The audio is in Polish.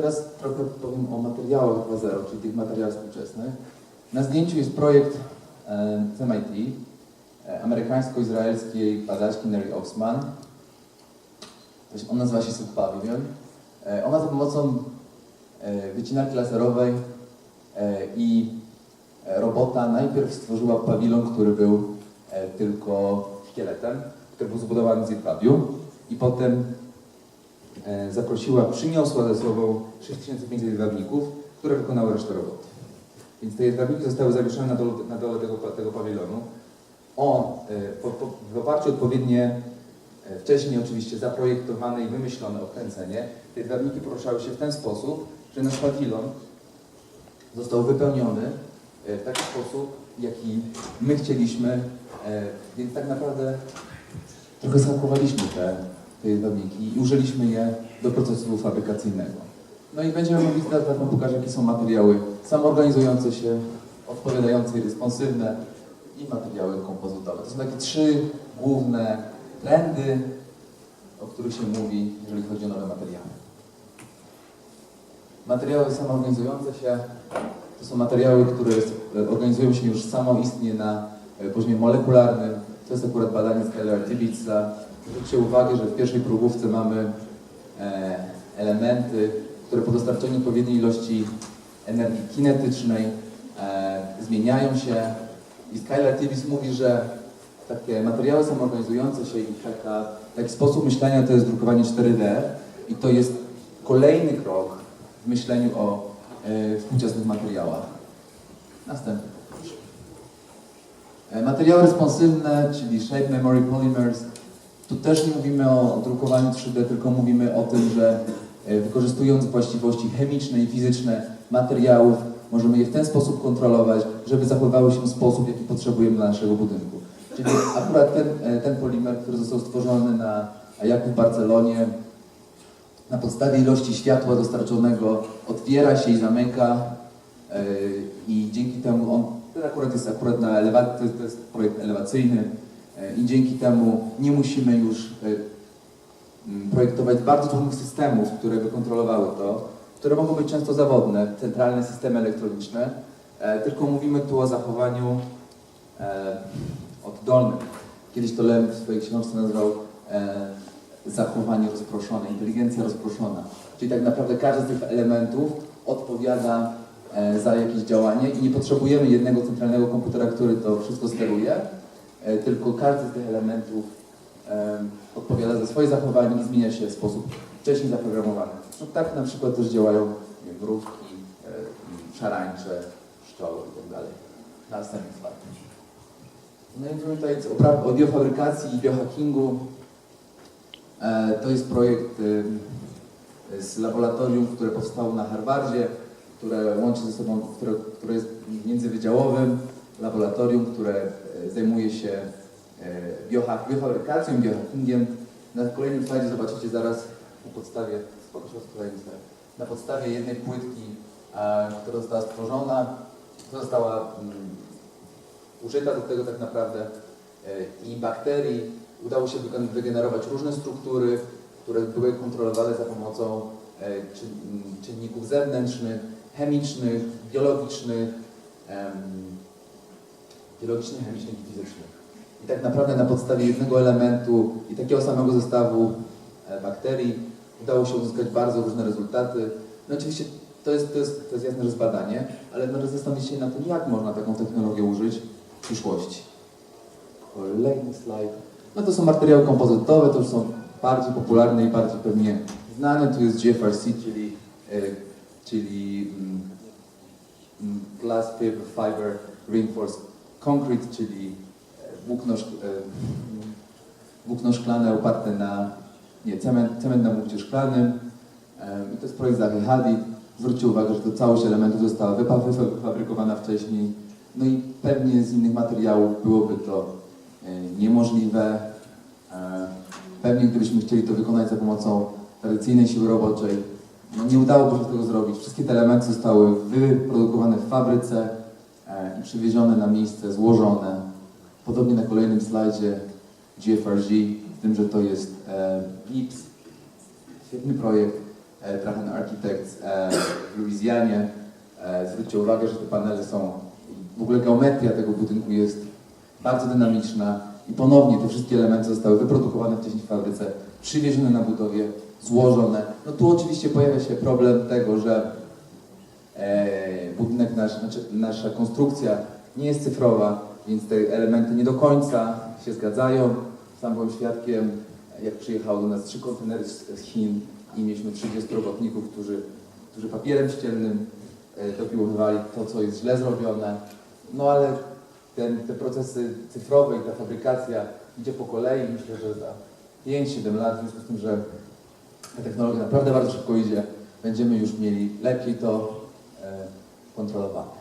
teraz trochę powiem o materiałach 2.0, czyli tych materiałach współczesnych. Na zdjęciu jest projekt e, z MIT, e, amerykańsko-izraelskiej badaczki Neri Oxman. On nazywa się Soup Pavilion. E, Ona za pomocą e, wycinarki laserowej e, i e, robota najpierw stworzyła pawilon, który był e, tylko szkieletem, który był zbudowany z jedwabiu i potem e, zaprosiła, przyniosła ze sobą 6500 jedwabników, które wykonały resztę roboty. Więc te jedwabniki zostały zawieszone na dole, na dole tego, tego pawilonu. On, e, po, po, w oparciu o odpowiednie, e, wcześniej oczywiście zaprojektowane i wymyślone okręcenie, te jedwabniki poruszały się w ten sposób, że nasz pawilon został wypełniony e, w taki sposób, jaki my chcieliśmy, e, więc tak naprawdę trochę zhakowaliśmy te, te jedwabniki i użyliśmy je do procesu fabrykacyjnego. No i będziemy mówić, teraz Wam pokażę, jakie są materiały samoorganizujące się, odpowiadające i responsywne i materiały kompozytowe. To są takie trzy główne trendy, o których się mówi, jeżeli chodzi o nowe materiały. Materiały samoorganizujące się to są materiały, które organizują się już samoistnie na poziomie molekularnym. To jest akurat badanie Skylar Tibitza. Zwróćcie uwagę, że w pierwszej próbówce mamy e, elementy, które po dostarczeniu odpowiedniej ilości energii kinetycznej e, zmieniają się. I Skylar Tibitz mówi, że takie materiały samoorganizujące się i taka, taki sposób myślenia to jest drukowanie 4D i to jest kolejny krok w myśleniu o e, współczesnych materiałach. Następny. E, Materiały responsywne, czyli Shape Memory Polymers. Tu też nie mówimy o drukowaniu 3D, tylko mówimy o tym, że e, wykorzystując właściwości chemiczne i fizyczne materiałów, możemy je w ten sposób kontrolować, żeby zachowywały się w sposób, jaki potrzebujemy dla naszego budynku. Czyli akurat ten, e, ten polimer, który został stworzony na Ajaku w Barcelonie, na podstawie ilości światła dostarczonego otwiera się i zamyka i dzięki temu on, akurat jest akurat na elewacji, to jest, to jest projekt elewacyjny e, i dzięki temu nie musimy już e, projektować bardzo trudnych systemów, które by kontrolowały to, które mogą być często zawodne, centralne systemy elektroniczne, e, tylko mówimy tu o zachowaniu oddolnym. Kiedyś to Lem w swojej książce nazwał zachowanie rozproszone, inteligencja rozproszona. Czyli tak naprawdę każdy z tych elementów odpowiada za jakieś działanie i nie potrzebujemy jednego centralnego komputera, który to wszystko steruje, e, tylko każdy z tych elementów e, odpowiada za swoje zachowanie i zmienia się w sposób wcześniej zaprogramowany. No, tak na przykład też działają wiem, mrówki, e, szarańcze, pszczoły itd. Następny slajd. No i mówimy tutaj o, biofabrykacji i biohackingu. E, To jest projekt z laboratorium, które powstało na Harvardzie, które łączy ze sobą, które, które jest międzywydziałowym laboratorium, które e, zajmuje się e, biofabrykacją, biohackingiem. Na kolejnym slajdzie zobaczycie zaraz na podstawie, na podstawie jednej płytki, która została stworzona, została mm, użyta do tego tak naprawdę e, i bakterii. Udało się wygen- wygenerować różne struktury, które były kontrolowane za pomocą czynników zewnętrznych, chemicznych, biologicznych, em, biologicznych, chemicznych i fizycznych. I tak naprawdę na podstawie jednego elementu i takiego samego zestawu e, bakterii udało się uzyskać bardzo różne rezultaty. No oczywiście to jest, to jest, to jest jasne, że jest badanie, ale należy zastanowić się nad tym, jak można taką technologię użyć w przyszłości. Kolejny slajd. No to są materiały kompozytowe, to już są bardziej popularne i bardziej pewnie znane. Tu jest GFRC, czyli, e, czyli mm, mm, Glass Fiber Reinforced Concrete, czyli e, włókno, e, mm, włókno szklane oparte na nie, cement, cement na mówcie szklanym. E, I to jest projekt Zahy Hadid. Zwróćcie uwagę, że to całość elementów została wyfabrykowana wcześniej. No i pewnie z innych materiałów byłoby to niemożliwe. Pewnie gdybyśmy chcieli to wykonać za pomocą tradycyjnej siły roboczej, no nie udałoby się tego zrobić. Wszystkie te elementy zostały wyprodukowane w fabryce e, i przywiezione na miejsce, złożone. Podobnie na kolejnym slajdzie GFRG, z tym, że to jest e. Świetny projekt. e, Trahan Architects e, w Luizjanie. E, Zwróćcie uwagę, że te panele są, w ogóle geometria tego budynku jest bardzo dynamiczna i ponownie te wszystkie elementy zostały wyprodukowane wcześniej w fabryce, przywiezione na budowie, złożone. No tu oczywiście pojawia się problem tego, że e, budynek nasz, znaczy nasza konstrukcja nie jest cyfrowa, więc te elementy nie do końca się zgadzają. Sam byłem świadkiem, jak przyjechało do nas trzy kontenery z, Chin i mieliśmy 30 robotników, którzy, którzy papierem ściennym e, dopiłowywali to, co jest źle zrobione. No ale ten, te procesy cyfrowe i ta fabrykacja idzie po kolei. Myślę, że za 5-7 lat, w związku z tym, że ta technologia naprawdę bardzo szybko idzie, będziemy już mieli lepiej to e, kontrolowane.